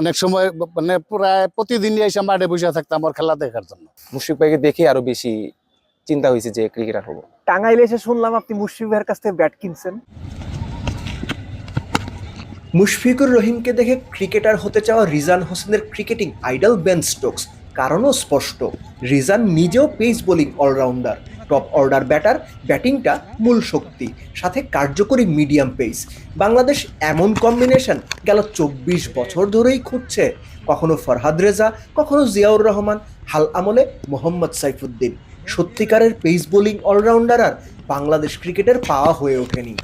অনেক সময় মানে প্রায় প্রতিদিনই এসে মাঠে বসে থাকতাম আমার খেলা দেখার জন্য। মুশফিক ভাইকে দেখে আরও বেশি চিন্তা হয়েছে যে ক্রিকেটার হব। টাঙ্গাইলে এসে শুনলাম আপনি মুশফিক ভাইয়ের কাছ থেকে ব্যাট কিনছেন। মুশফিকুর রহিমকে দেখে ক্রিকেটার হতে চাওয়া রিজান হোসেনের ক্রিকেটিং আইডল বেন স্টোকস কারণও স্পষ্ট। রিজান নিজেও pace bowling allrounder. Top order batter, ব্যাটিংটা মূল শক্তি, সাথে কার্যকরী মিডিয়াম পেস। বাংলাদেশ এমন কম্বিনেশন গেল চব্বিশ বছর ধরেই খুঁজছে। কখনো ফরহাদ রেজা, কখনো জিয়াউর রহমান, হাল আমলে মোহাম্মদ সাইফুদ্দিন। সত্যিকারের পেস বোলিং অলরাউন্ডার আর বাংলাদেশ ক্রিকেটের পাওয়া হয়ে ওঠেনি।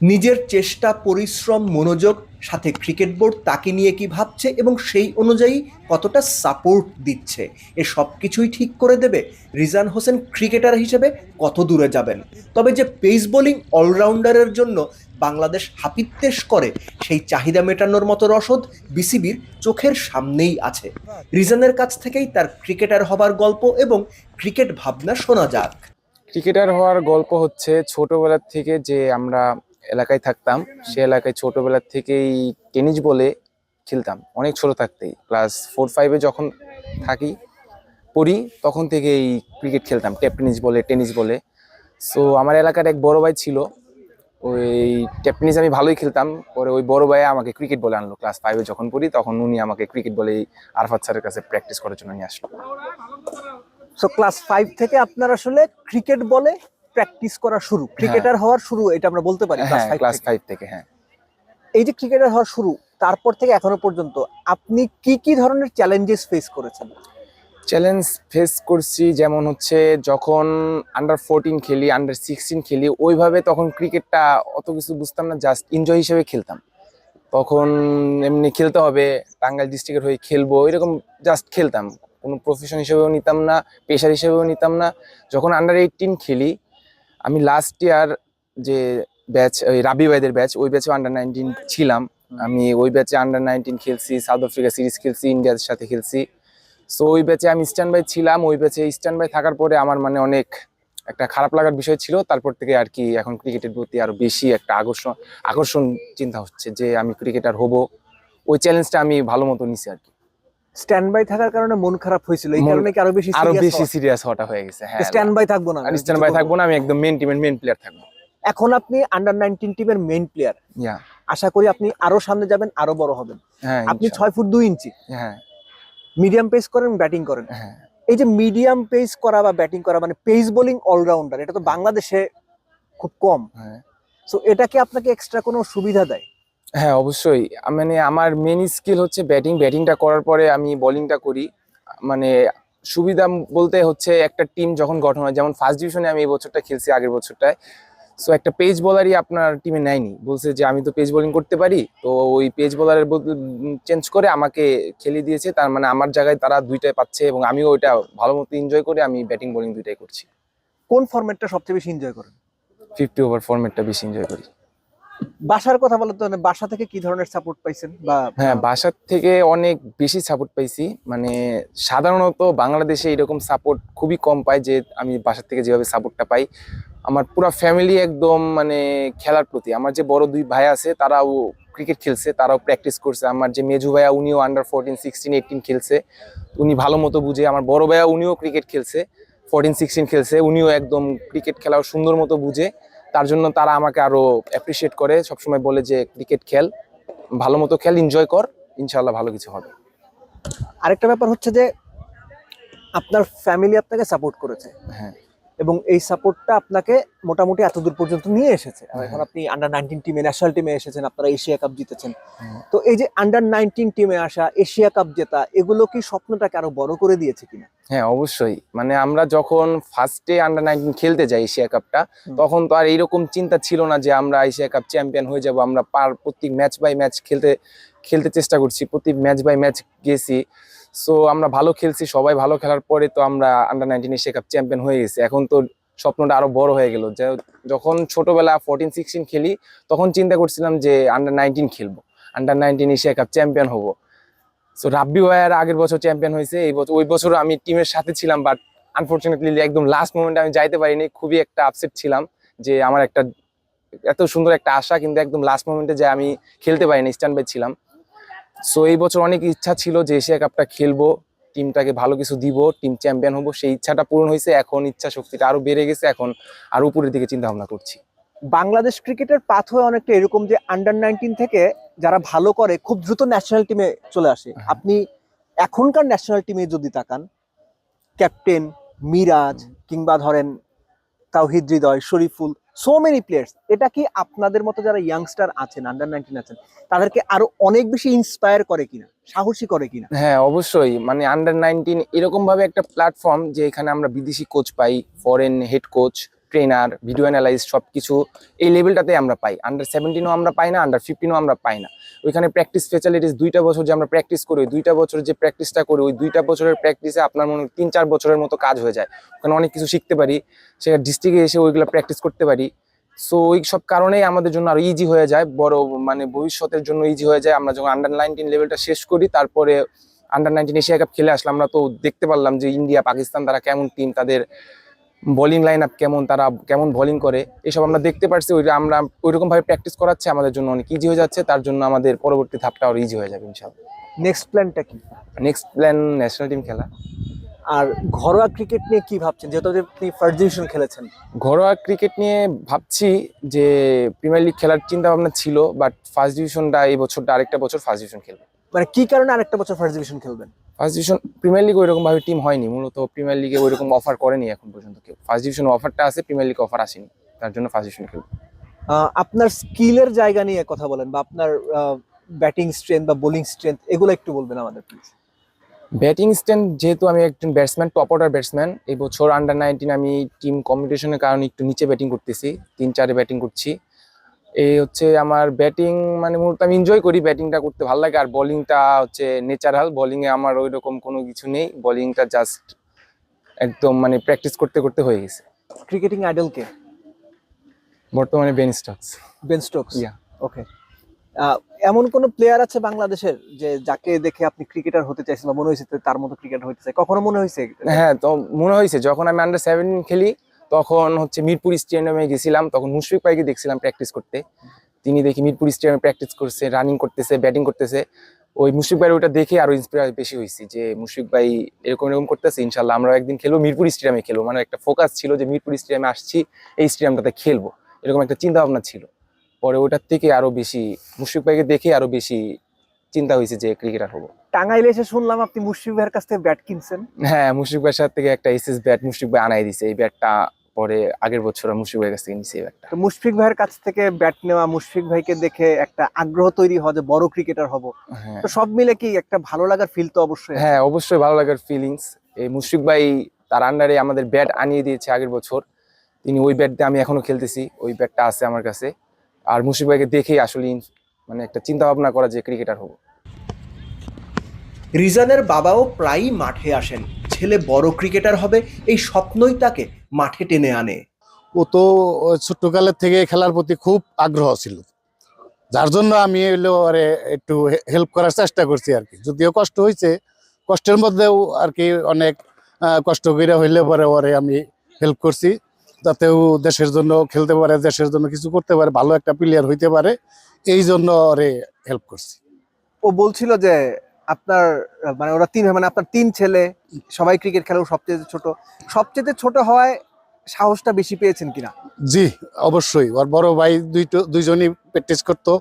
নিজের চেষ্টা, পরিশ্রম, মনোযোগ সাথে ক্রিকেট বোর্ড তাকে নিয়ে কি ভাবছে এবং সেই অনুযায়ী কতটা সাপোর্ট দিচ্ছে? এ সব কিছুই ঠিক করে দেবে রিজান হোসেন ক্রিকেটার হিসেবে কত দূরে যাবেন? তবে যে পেস বোলিং অলরাউন্ডারের জন্য বাংলাদেশ হাপিত্তেশ করে, সেই চাহিদা মেটানোর মতো রসদ বিসিবির চোখের সামনেই আছে। রিজানের কাছ থেকেই তার ক্রিকেটার হবার গল্প এবং ক্রিকেট ভাবনা শোনা যাক। ক্রিকেটার হওয়ার গল্প হচ্ছে ছোটবেলার থেকে যে আমরা এলাকায় থাকতাম, সে এলাকায় ছোটবেলার থেকেই টেনিস বলে খেলতাম। অনেক ছোট থাকতেই। ক্লাস ফোর ফাইভে যখন থাকি, পড়ি, তখন থেকেই ক্রিকেট খেলতাম। টেপ টেনিস বলে টেনিস বলে। সো আমার এলাকার এক বড় ভাই ছিল। ওই টেপ টেনিস আমি ভালোই খেলতাম। পরে ওই বড় ভাই আমাকে ক্রিকেট বলে আনলো। ক্লাস ফাইভে যখন পড়ি, তখন উনি আমাকে ক্রিকেট বলে আরফাত স্যারের কাছে প্র্যাকটিস করার জন্য নিয়ে আসলো। সো ক্লাস ফাইভ থেকে আপনার আসলে ক্রিকেট বলে? প্র্যাকটিস করা শুরু। ক্রিকেটার হওয়ার শুরু এটা আমরা বলতে পারি ক্লাস হ্যাঁ ক্লাস ফাইভ থেকে। হ্যাঁ। এই যে ক্রিকেটার হওয়ার শুরু তারপর থেকে এখনও পর্যন্ত আপনি কি কি ধরনের চ্যালেঞ্জেস ফেস করেছেন? চ্যালেঞ্জ ফেস করছি যেমন হচ্ছে যখন আন্ডার ফোরটিন খেলি আন্ডার সিক্সটিন খেলি ওইভাবে তখন ক্রিকেটটা অত কিছু বুঝতাম না জাস্ট এনজয় হিসেবে খেলতাম। তখন এমনি খেলতে হবে টাঙ্গাইল ডিস্ট্রিক্টের হয়ে খেলব এরকম জাস্ট খেলতাম। কোনো প্রফেশন হিসেবেও নিতাম না পেশার হিসেবেও নিতাম না। যখন আন্ডার এইটিন খেলি আমি লাস্ট ইয়ার যে ব্যাচ ওই রাবি ভাইদের ব্যাচ ওই ব্যাচে আন্ডার নাইনটিন ছিলাম। আমি ওই ব্যাচে আন্ডার নাইনটিন খেলছি সাউথ আফ্রিকা সিরিজ খেলছি ইন্ডিয়ার সাথে খেলছি। সো ওই ব্যাচে আমি স্ট্যান্ড বাই ছিলাম ওই ব্যাচে স্ট্যান্ড বাই থাকার পরে আমার মানে অনেক একটা খারাপ লাগার বিষয় ছিল। তারপর থেকে আর কি এখন ক্রিকেটের প্রতি আরও বেশি একটা আকর্ষণ আকর্ষণ চিন্তা হচ্ছে যে আমি ক্রিকেটার হব। ওই চ্যালেঞ্জটা আমি ভালো মতো নিছি আর কি। স্ট্যান্ড বাই থাকার কারণে মন খারাপ হয়েছিল। এই কারণে কি আরও বেশি আরও বেশি সিরিয়াস হওয়াটা হয়ে গেছে হ্যাঁ। স্ট্যান্ড বাই থাকব না স্ট্যান্ড বাই থাকব না আমি একদম মেন টিমের মেন প্লেয়ার থাকব। এখন আপনি আন্ডার নাইনটিন টিমের মেইন প্লেয়ার আশা করি আপনি আরও সামনে যাবেন আরও বড় হবেন। হ্যাঁ আপনি ইনশাআল্লাহ। ছয় ফুট দুই ইঞ্চি। হ্যাঁ। মিডিয়াম পেস করেন ব্যাটিং করেন। হ্যাঁ। এই যে মিডিয়াম পেস করা বা ব্যাটিং করা মানে পেস বোলিং অলরাউন্ডার এটা তো বাংলাদেশে খুব কম। হ্যাঁ। সো এটা কি আপনাকে এক্সট্রা কোনো সুবিধা দেয়? হ্যাঁ অবশ্যই। মানে আমার মেন স্কিল হচ্ছে ব্যাটিং ব্যাটিংটা করার পরে আমি বোলিংটা করি। মানে সুবিধা বলতে হচ্ছে একটা টিম যখন গঠন হয় যেমন ফার্স্ট ডিভিশনে আমি এই বছরটা খেলছি আগের বছরটায়। সো একটা পেজ বোলারই আপনার টিমে নেয়নি। বলছে যে আমি তো পেজ বোলিং করতে পারি। তো ওই পেজ বোলারের চেঞ্জ করে আমাকে খেলে দিয়েছে। তার মানে আমার জায়গায় তারা দুইটাই পাচ্ছে এবং আমিও ওইটা ভালো মতো এনজয় করে আমি ব্যাটিং বোলিং দুইটাই করছি। কোন ফরম্যাটটা সবচেয়ে বেশি এনজয় করেন? ফিফটি ওভার ফরম্যাটটা বেশি এনজয় করি। বাসার কথা বলতে মানে বাসা থেকে কি ধরনের সাপোর্ট পাইছেন বা হ্যাঁ বাসার থেকে অনেক বেশি সাপোর্ট পাইছি। মানে সাধারণত বাংলাদেশে এরকম সাপোর্ট খুবই কম পাই যে আমি বাসার থেকে যেভাবে সাপোর্টটা পাই। আমার পুরো ফ্যামিলি একদম মানে খেলার প্রতি। আমার যে বড় দুই ভাই আছে, তারাও ক্রিকেট খেলছে, তারাও প্র্যাকটিস করছে। আমার যে মেজু ভাইয়া, উনিও আন্ডার ফোরটিন সিক্সটিন এইটিন খেলছে। উনি ভালো মতো বুঝে। আমার বড় ভাইয়া, উনিও ক্রিকেট খেলছে। ফোরটিন সিক্সটিন খেলছে। উনিও একদম ক্রিকেট খেলাও সুন্দর মতো বুঝে। তার জন্য তারা আমাকে আরও অ্যাপ্রিসিয়েট করে সবসময় বলে যে ক্রিকেট খেল ভালো মতো খেল এনজয় কর ইনশাল্লাহ ভালো কিছু হবে। আরেকটা ব্যাপার হচ্ছে যে আপনার ফ্যামিলি আপনাকে সাপোর্ট করেছে। হ্যাঁ। এবং এই সাপোর্টটা আপনাকে মোটামুটি এতদূর পর্যন্ত নিয়ে এসেছে। হ্যাঁ। এখন আপনি আন্ডার নাইনটিন টিমে ন্যাশনাল টিমে এসেছেন আপনারা এশিয়া কাপ জিতেছেন। হ্যাঁ। তো এই যে আন্ডার নাইনটিন টিমে আসা এশিয়া কাপ জেতা এগুলো কি স্বপ্নটাকে আরও বড় করে দিয়েছে কিনা? হ্যাঁ অবশ্যই। মানে আমরা যখন ফার্স্টে আন্ডার নাইনটিন খেলতে যাই এশিয়া কাপটা তখন তো আর এইরকম চিন্তা ছিল না যে আমরা এশিয়া কাপ চ্যাম্পিয়ন হয়ে যাব আমরা পার প্রত্যেক ম্যাচ বাই ম্যাচ খেলতে খেলতে চেষ্টা করছি প্রতি ম্যাচ বাই ম্যাচ গেছি। সো আমরা ভালো খেলছি, সবাই ভালো খেলার পরে তো আমরা under nineteen Asia cup champion হয়ে গেছি। এখন তো স্বপ্নটা আরও বড় হয়ে গেল। যে যখন ছোটবেলা ফোরটিন সিক্সটিন খেলি, তখন চিন্তা করছিলাম যে আন্ডার নাইনটিন খেলব। Under nineteen Asia cup champion হব। সো রাব্বি ভাইয়ার আগের বছর চ্যাম্পিয়ন হয়েছে, এই বছর ওই বছর আমি টিমের সাথে ছিলাম বাট আনফরচুনেটলি একদম লাস্ট মোমেন্টে আমি যাইতে পারিনি। খুবই একটা আপসেট ছিলাম যে আমার একটা এত সুন্দর একটা আশা, কিন্তু একদম লাস্ট মোমেন্টে যে আমি খেলতে পারিনি স্ট্যান্ড বাই ছিলাম। সো এই বছর অনেক ইচ্ছা ছিল যে এশিয়া কাপটা খেলব টিমটাকে ভালো কিছু দিব টিম চ্যাম্পিয়ন হব। সেই ইচ্ছাটা পূরণ হয়েছে। এখন ইচ্ছা শক্তিটা আরও বেড়ে গেছে। এখন আরও উপরের দিকে চিন্তা ভাবনা করছি। বাংলাদেশ ক্রিকেটের পাথ পাথওয়ে অনেকটা এরকম যে আন্ডার নাইনটিন থেকে যারা ভালো করে খুব দ্রুত ন্যাশনাল টিমে চলে আসে। হ্যাঁ। আপনি এখনকার ন্যাশনাল টিমে যদি তাকান ক্যাপ্টেন মিরাজ কিংবা ধরেন Towhid Hridoy Shoriful so many players এটা কি আপনাদের মতো যারা ইয়াংস্টার আছেন আন্ডার নাইনটিন আছেন, তাদেরকে আরও অনেক বেশি ইন্সপায়ার করে কিনা? সাহসী করে কিনা? হ্যাঁ অবশ্যই। মানে আন্ডার নাইনটিন এরকম ভাবে একটা প্ল্যাটফর্ম যে এখানে আমরা বিদেশি কোচ পাই foreign head coach trainer video analyse সবকিছু এই লেভেলটাতে আমরা পাই। আন্ডার সেভেন্টিনও আমরা পাই না আন্ডার ফিফটিনও আমরা পাই না। ওইখানে প্র্যাকটিস ফেসিলিটিস দুইটা বছর যে আমরা প্র্যাকটিস করি, ওই দুইটা বছর যে প্র্যাকটিসটা করি, ওই দুইটা বছরের প্র্যাকটিসে আপনার মনে তিন চার বছরের মতো কাজ হয়ে যায়। ওখানে অনেক কিছু শিখতে পারি সেটা ডিস্ট্রিক্টে এসে ওইগুলো প্র্যাকটিস করতে পারি। সো ওই সব কারণেই আমাদের জন্য আরও ইজি হয়ে যায়, বড় মানে ভবিষ্যতের জন্য ইজি হয়ে যায়। আমরা যখন আন্ডার নাইনটিন লেভেলটা শেষ করি, তারপরে আন্ডার নাইনটিন এশিয়া কাপ খেলে আসলাম, আমরা তো দেখতে পারলাম যে ইন্ডিয়া পাকিস্তান তারা কেমন টিম তাদের বোলিং লাইন আপ কেমন তারা কেমন বোলিং করে এসব আমরা দেখতে পারছি। ওইটা আমরা ওইরকম ভাবে প্র্যাকটিস করাচ্ছে আমাদের জন্য অনেক ইজি হয়ে যাচ্ছে তার জন্য আমাদের পরবর্তী ধাপটা আরও ইজি হয়ে যাবে ইনশাল্লাহ নেক্সট প্ল্যানটা কি? নেক্সট প্ল্যান ন্যাশনাল টিম খেলা। আর ঘরোয়া ক্রিকেট নিয়ে কি ভাবছেন? যেহেতু আপনি ফার্স্ট ডিভিশন খেলেছেন। ঘরোয়া ক্রিকেট নিয়ে ভাবছি যে প্রিমিয়ার লিগ খেলার চিন্তা ভাবনা ছিল বাট ফার্স্ট ডিভিশনটা এই বছরটা আরেকটা বছর ফার্স্ট ডিভিশন খেলবে। মানে কি কারণে আরেকটা বছর ফার্স্ট ডিভিশন খেলবেন? ফার্স্ট ডিভিশন প্রিমিয়ার লিগ ওইরকম ভাবে টিম হয়নি। মূলত প্রিমিয়ার লিগে ওইরকম অফার করেনি এখন পর্যন্ত কেউ। ফার্স্ট ডিভিশন অফারটা আছে প্রিমিয়ার লিগ অফার আসেনি। তার জন্য ফার্স্ট ডিভিশন খেলবে। আহ, আপনার স্কিলের জায়গা নিয়ে কথা বলেন বা আপনার ব্যাটিং স্ট্রেংথ বা বোলিং স্ট্রেংথ এগুলো একটু বলবেন আমাদের প্লিজ ব্যাটিং স্ট্যান্ড যেহেতু আমি একজন ব্যাটসম্যান টপ অর্ডার ব্যাটসম্যান এই বছর আন্ডার নাইনটিন আমি টিম কম্পিটিশনের কারণে একটু নিচে ব্যাটিং করতেছি তিন চারে ব্যাটিং করছি। এই হচ্ছে আমার ব্যাটিং মানে মূলত আমি এনজয় করি ব্যাটিংটা করতে ভালো লাগে। আর বোলিংটা হচ্ছে ন্যাচারাল বোলিংয়ে আমার ওই রকম কোনো কিছু নেই। বোলিংটা জাস্ট একদম মানে প্র্যাকটিস করতে করতে হয়ে গেছে। ক্রিকেটিং আইডল কে? বর্তমানে Ben Stokes Ben Stokes Yeah. Okay এমন কোন প্লেয়ার আছে বাংলাদেশের যে যাকে দেখে আপনি ক্রিকেটার হতে চাইছেন বা মনে হয়েছে তার মতো ক্রিকেটার হতে চাই কখনো মনে হয়েছে? হ্যাঁ তো মনে হয়েছে যখন আমি আন্ডার সেভেন খেলি তখন হচ্ছে মিরপুর স্টেডিয়ামে গেছিলাম, তখন মুশফিক ভাইকে দেখছিলাম প্র্যাকটিস করতে। তিনি দেখি মিরপুর স্টেডিয়ামে প্র্যাকটিস করছে রানিং করতেছে ব্যাটিং করতেছে। ওই মুশফিক ভাই ওটা দেখে আরও ইন্সপায়ার বেশি হয়েছি যে মুশফিক ভাই এরকম এরকম করতেছে, ইনশাল্লাহ আমরা একদিন খেলব, মিরপুর স্টেডিয়ামে খেলব। মানে একটা ফোকাস ছিল যে মিরপুর স্টেডিয়ামে আসছি, এই স্টেডিয়ামটাতে খেলব। এরকম একটা চিন্তা ভাবনা ছিল। পরে ওটার থেকে আরও বেশি, মুশফিক ভাইকে দেখে আরও বেশি চিন্তা হয়েছে যে ক্রিকেটার হব। টাঙ্গাইলে এসে শুনলাম আপনি মুশফিক ভাইয়ের কাছ থেকে ব্যাট কিনছেন। হ্যাঁ মুশফিক ভাইয়ের সাথে থেকে একটা এসএস ব্যাট মুশফিক ভাই আনাই দিছে। এই ব্যাটটা পরে আগের বছর মুশফিক ভাইয়ের কাছ থেকে নিছি এই ব্যাটটা তো মুশফিক ভাইয়ের কাছ থেকে ব্যাট নেওয়া মুশফিক ভাইকে দেখে একটা আগ্রহ তৈরি হয় যে বড় ক্রিকেটার হব। হ্যাঁ। তো সব মিলে কি একটা ভালো লাগার ফিল তো অবশ্যই হ্যাঁ অবশ্যই ভালো লাগার ফিলিংস এই মুশফিক ভাই তার আন্ডারে আমাদের ব্যাট আনিয়ে দিয়েছে আগের বছর। তিনি ওই ব্যাট দিয়ে আমি এখনও খেলতেছি। ওই ব্যাটটা আছে আমার কাছে। আর মুশফিক ভাইকে দেখেই আসলে মানে একটা চিন্তা ভাবনা করা যে ক্রিকেটার হব। রিজানের বাবাও প্রায়ই মাঠে আসেন। ছেলে বড় ক্রিকেটার হবে এই স্বপ্নই তাকে মাঠে টেনে আনে। ও তো ছোট্টকালের থেকে খেলার প্রতি খুব আগ্রহ ছিল। যার জন্য আমি হইল আরে একটু হেল্প করার চেষ্টা করছি আর কি। যদিও কষ্ট হয়েছে কষ্টের মধ্যেও আর কি অনেক আহ, কষ্ট করে হইলে পরে ওরে আমি হেল্প করছি। যাতেও দেশের জন্য খেলতে পারে দেশের জন্য কিছু করতে পারে ভালো একটা প্লেয়ার হইতে পারে। এই জন্য ওরে হেল্প করছি। ও বলছিল যে আপনার মানে ওরা তিন মানে আপনার তিন ছেলে সবাই ক্রিকেট খেলে ও সবচেয়ে ছোট। সবচেয়ে ছোট হওয়ায় সাহসটা বেশি পেয়েছেন কিনা? জি অবশ্যই। ওর বড় ভাই দুইটো দুইজনই প্র্যাকটিস করতো।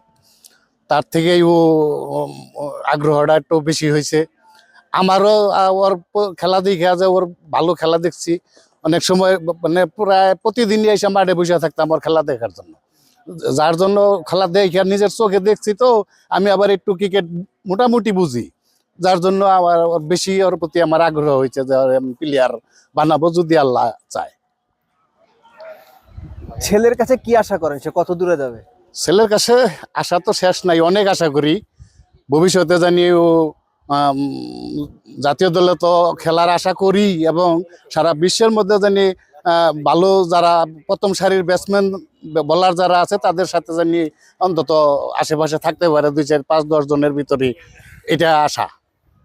তার থেকেই ও আগ্রহটা একটু বেশি হয়েছে। আমারও ওর খেলা দেখে যে ওর ভালো খেলা দেখছি। অনেক সময় মানে প্রায় প্রতিদিনই এসে মাঠে বসে থাকতাম ওর খেলা দেখার জন্য। যার জন্য খেলা দেখি আর নিজের চোখে দেখছি তো আমি আবার একটু ক্রিকেট মোটামুটি বুঝি। যার জন্য আমার বেশি ওর প্রতি আমার আগ্রহ হয়েছে যে প্লেয়ার বানাবো যদি আল্লাহ চায়। ছেলের কাছে কি আশা করেন? সে কত দূরে যাবে? ছেলের কাছে আশা তো শেষ নাই অনেক আশা করি। ভবিষ্যতে জানি ও জাতীয় দলে তো খেলার আশা করি এবং সারা বিশ্বের মধ্যে জানি ভালো যারা প্রথম সারির ব্যাটসম্যান বলার যারা আছে, তাদের সাথে জানি অন্তত আশেপাশে থাকতে পারে দুই চার পাঁচ দশ জনের ভিতরে এটা আশা।